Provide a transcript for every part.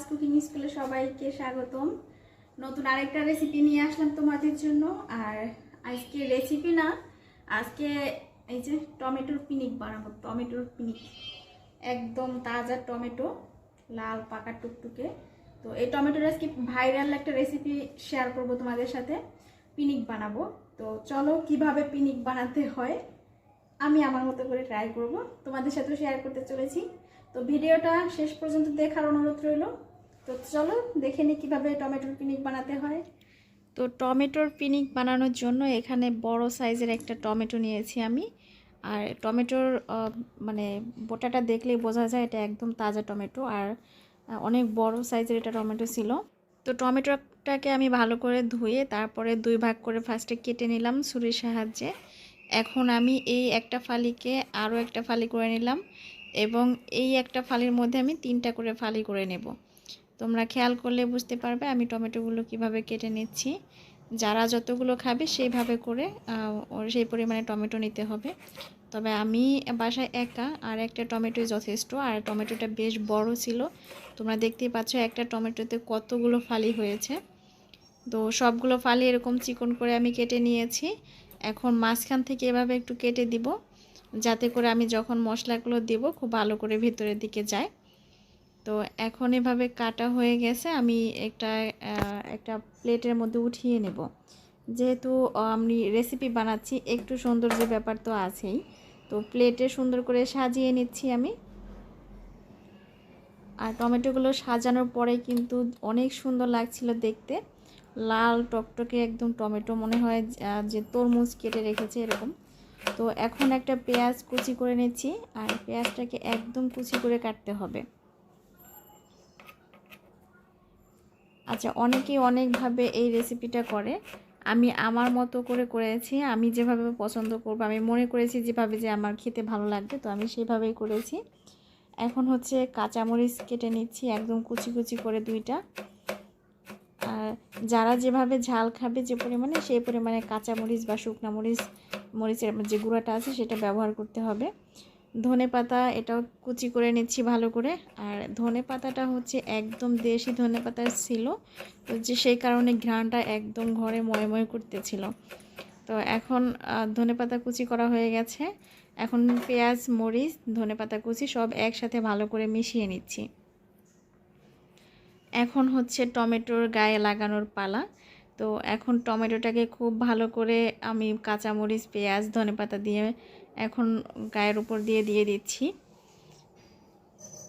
রাজ cooking স্কুলে সবাইকে স্বাগতম। নতুন আরেকটা রেসিপি নিয়ে আসলাম তোমাদের জন্য। আর আজকে রেসিপি না, আজকে এই যে টমেটোর পিনিক বানাবো, টমেটোর পিনিক। একদম তাজা টমেটো, লাল পাকা টুকটুকে। তো এই টমেটোর আজকে ভাইরাল একটা রেসিপি শেয়ার করব তোমাদের সাথে। পিনিক বানাবো। তো চলো কীভাবে পিনিক বানাতে হয়, আমি আমার মতো করে ট্রাই করব। তোমাদের সাথেও শেয়ার করতে চলেছি। তো ভিডিওটা শেষ পর্যন্ত দেখার অনুরোধ রইল। তো চলো, দেখে নিই কীভাবে টমেটোর পিনিক বানাতে হয়। তো টমেটোর পিনিক বানানোর জন্য এখানে বড় সাইজের একটা টমেটো নিয়েছি আমি। আর টমেটোর মানে বোটাটা দেখলেই বোঝা যায় এটা একদম তাজা টমেটো। আর অনেক বড় সাইজের এটা টমেটো ছিল। তো টমেটোটাকে আমি ভালো করে ধুয়ে তারপরে দুই ভাগ করে ফার্স্টে কেটে নিলাম ছুরির সাহায্যে। এখন আমি এই একটা ফালিকে আরও একটা ফালি করে নিলাম এবং এই একটা ফালির মধ্যে আমি তিনটা করে ফালি করে নেব। তোমরা খেয়াল করলে বুঝতে পারবে আমি টমেটোগুলো কীভাবে কেটে নিচ্ছি। যারা যতগুলো খাবে সেইভাবে করে সেই পরিমাণে টমেটো নিতে হবে। তবে আমি বাসায় একা আর একটা টমেটোই যথেষ্ট, আর টমেটোটা বেশ বড় ছিল। তোমরা দেখতেই পাচ্ছ একটা টমেটোতে কতগুলো ফালি হয়েছে। তো সবগুলো ফালি এরকম চিকন করে আমি কেটে নিয়েছি। এখন মাঝখান থেকে এভাবে একটু কেটে দিব, যাতে করে আমি যখন মশলাগুলো দেব খুব ভালো করে ভেতরের দিকে যায়। তো এখন এভাবে কাটা হয়ে গেছে, আমি একটা একটা প্লেটের মধ্যে উঠিয়ে নেব। যেহেতু আমি রেসিপি বানাচ্ছি, একটু সৌন্দর্যের ব্যাপার তো আছেই। তো প্লেটে সুন্দর করে সাজিয়ে নিচ্ছি আমি। আর টমেটোগুলো সাজানোর পরে কিন্তু অনেক সুন্দর লাগছিল দেখতে। লাল টকটকে একদম টমেটো মনে হয় যে তরমুজ কেটে রেখেছে এরকম। তো এখন একটা পেঁয়াজ কুচি করে নিচ্ছি, আর পেঁয়াজটাকে একদম কুচি করে কাটতে হবে। আচ্ছা অনেকেই অনেকভাবে এই রেসিপিটা করে। আমি আমার মতো করে করেছি, আমি যেভাবে পছন্দ করব, আমি মনে করেছি যেভাবে যে আমার খেতে ভালো লাগবে, তো আমি সেভাবেই করেছি। এখন হচ্ছে কাঁচামরিচ কেটে নিচ্ছি, একদম কুচি কুচি করে দুইটা। আর যারা যেভাবে ঝাল খাবে যে পরিমাণে, সেই পরিমাণে কাঁচামরিচ বা শুকনা মরিচ, মরিচের যে গুঁড়াটা আছে সেটা ব্যবহার করতে হবে। ধনে পাতা এটাও কুচি করে নিচ্ছি ভালো করে। আর ধনে পাতাটা হচ্ছে একদম দেশি ধনে পাতার ছিল, তো যে সেই কারণে ঘ্রাণটা একদম ঘরে ময়ময় করতেছিল। তো এখন ধনে পাতা কুচি করা হয়ে গেছে। এখন পেঁয়াজ, মরিচ, ধনে পাতা কুচি সব একসাথে ভালো করে মিশিয়ে নিচ্ছি। এখন হচ্ছে টমেটোর গায়ে লাগানোর পালা। তো এখন টমেটোটাকে খুব ভালো করে আমি কাঁচামরিচ, পেঁয়াজ ধনেপাতা দিয়ে এখন গায়ের উপর দিয়ে দিয়ে দিচ্ছি।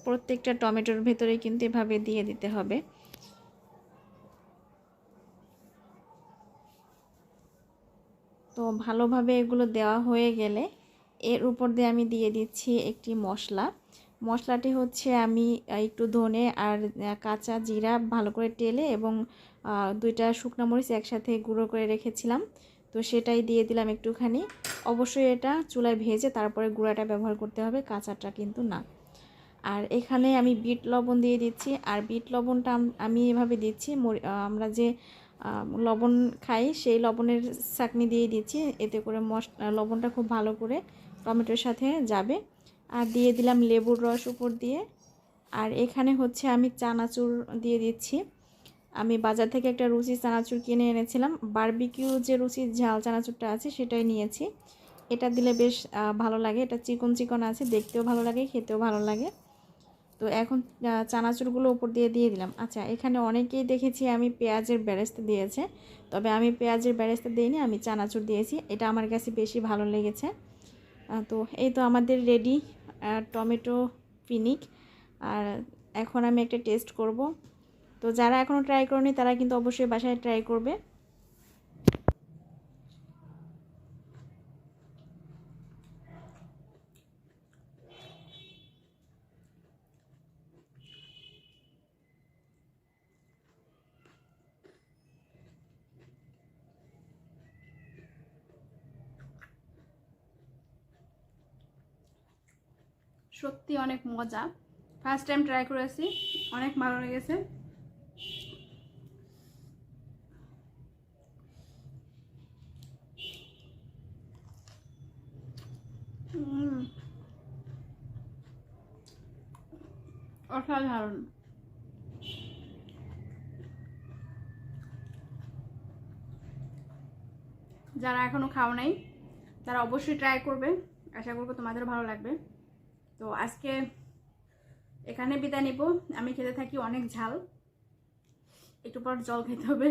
প্রত্যেকটা টমেটোর ভেতরে কিন্তু এভাবে দিয়ে দিতে হবে। তো ভালোভাবে এগুলো দেওয়া হয়ে গেলে এর উপর দিয়ে আমি দিয়ে দিচ্ছি একটি মশলা। মশলাটি হচ্ছে আমি একটু ধনে আর কাঁচা জিরা ভালো করে টেলে এবং দুইটা শুকনো মরিচ একসাথে গুঁড়ো করে রেখেছিলাম। তো সেটাই দিয়ে দিলাম একটুখানি। অবশ্যই এটা চুলায় ভেজে তারপরে গুঁড়াটা ব্যবহার করতে হবে, কাঁচাটা কিন্তু না। আর এখানে আমি বিট লবণ দিয়ে দিচ্ছি, আর বিট লবণটা আমি এভাবে দিচ্ছি মরি- আমরা যে লবণ খাই সেই লবণের চাকনি দিয়ে দিচ্ছি, এতে করে মশ লবণটা খুব ভালো করে টমেটোর সাথে যাবে। আর দিয়ে দিলাম লেবুর রস উপর দিয়ে। আর এখানে হচ্ছে আমি চানাচুর দিয়ে দিচ্ছি। আমি বাজার থেকে একটা রুচি চানাচুর কিনে এনেছিলাম। বারবিকিউ যে রুচির ঝাল চানাচুরটা আছে সেটাই নিয়েছি। এটা দিলে বেশ ভালো লাগে। এটা চিকন চিকন আছে, দেখতেও ভালো লাগে, খেতেও ভালো লাগে। তো এখন চানাচুরগুলো ওপর দিয়ে দিয়ে দিলাম। আচ্ছা এখানে অনেকেই দেখেছি আমি পেঁয়াজের বেরেস্তা দিয়েছে। তবে আমি পেঁয়াজের বেরেস্তা দিইনি, আমি চানাচুর দিয়েছি। এটা আমার কাছে বেশি ভালো লেগেছে। তো এই তো আমাদের রেডি টমেটো, পিনিক। আর এখন আমি একটা টেস্ট করব। তো যারা এখনও ট্রাই করেনি, তারা কিন্তু অবশ্যই বাসায় ট্রাই করবে। সত্যি অনেক মজা। ফার্স্ট টাইম ট্রাই করেছি, অনেক ভালো লেগেছে। অসাধারণ। যারা এখনও খাও নাই, তারা অবশ্যই ট্রাই করবে। আশা করব তোমাদের ভালো লাগবে। তো আজকে এখানে বিদায় নিব। আমি খেতে থাকি অনেক ঝাল। একটু পর জল খেতে হবে।